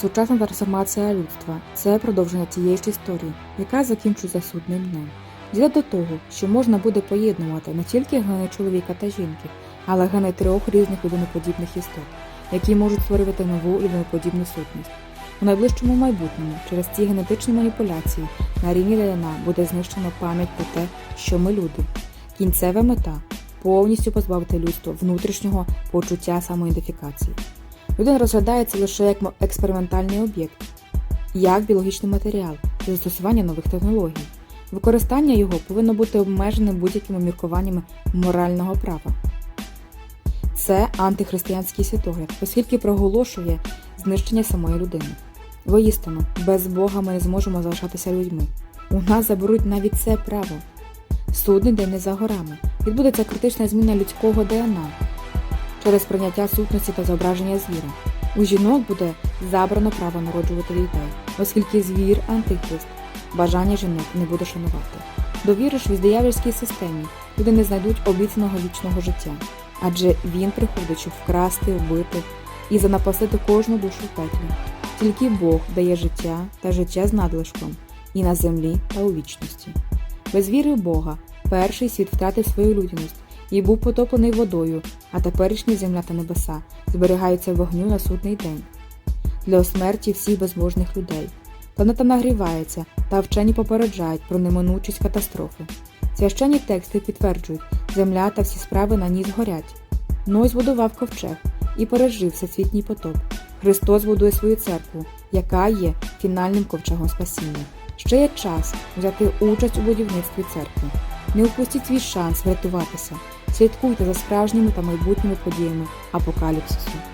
Сучасна трансформація людства це продовження тієї ж історії, яка закінчується судним днем. Дійде до того, що можна буде поєднувати не тільки гени чоловіка та жінки, але гени трьох різних людиноподібних істот, які можуть створювати нову людиноподібну сутність. У найближчому майбутньому через ці генетичні маніпуляції на рівні ДНА буде знищено пам'ять про те, що ми люди. Кінцева мета повністю позбавити людство внутрішнього почуття самоідентифікації. Людина розглядається лише як експериментальний об'єкт, як біологічний матеріал для застосування нових технологій. Використання його повинно бути обмежене будь-якими міркуваннями морального права. Це антихристиянський світогляд, оскільки проголошує знищення самої людини. Воістину, без Бога ми не зможемо залишатися людьми. У нас заберуть навіть це право. Судний день не за горами. Відбудеться критична зміна людського ДНА через прийняття сутності та зображення звіра. У жінок буде забрано право народжувати дітей, оскільки звір антихрист, бажання жінок не буде шанувати. Довіриш в диявольській системі, люди не знайдуть обіцяного вічного життя, адже він приходить, щоб вкрасти, вбити і занапастити кожну душу в пеклі. Тільки Бог дає життя та життя з надлишком і на землі та у вічності. Без віри в Бога перший світ втратив свою людяність і був потоплений водою, а теперішня земля та небеса зберігаються вогню на судний день. Для смерті всіх безбожних людей. Планета нагрівається, та вчені попереджають про неминучість катастрофи. Священні тексти підтверджують, земля та всі справи на ній згорять. Ной збудував ковчег і пережив всесвітній потоп. Христос будує свою церкву, яка є фінальним ковчегом спасіння. Ще є час взяти участь у будівництві церкви. Не упустіть свій шанс врятуватися. Слідкуйте за справжніми та майбутніми подіями апокаліпсису.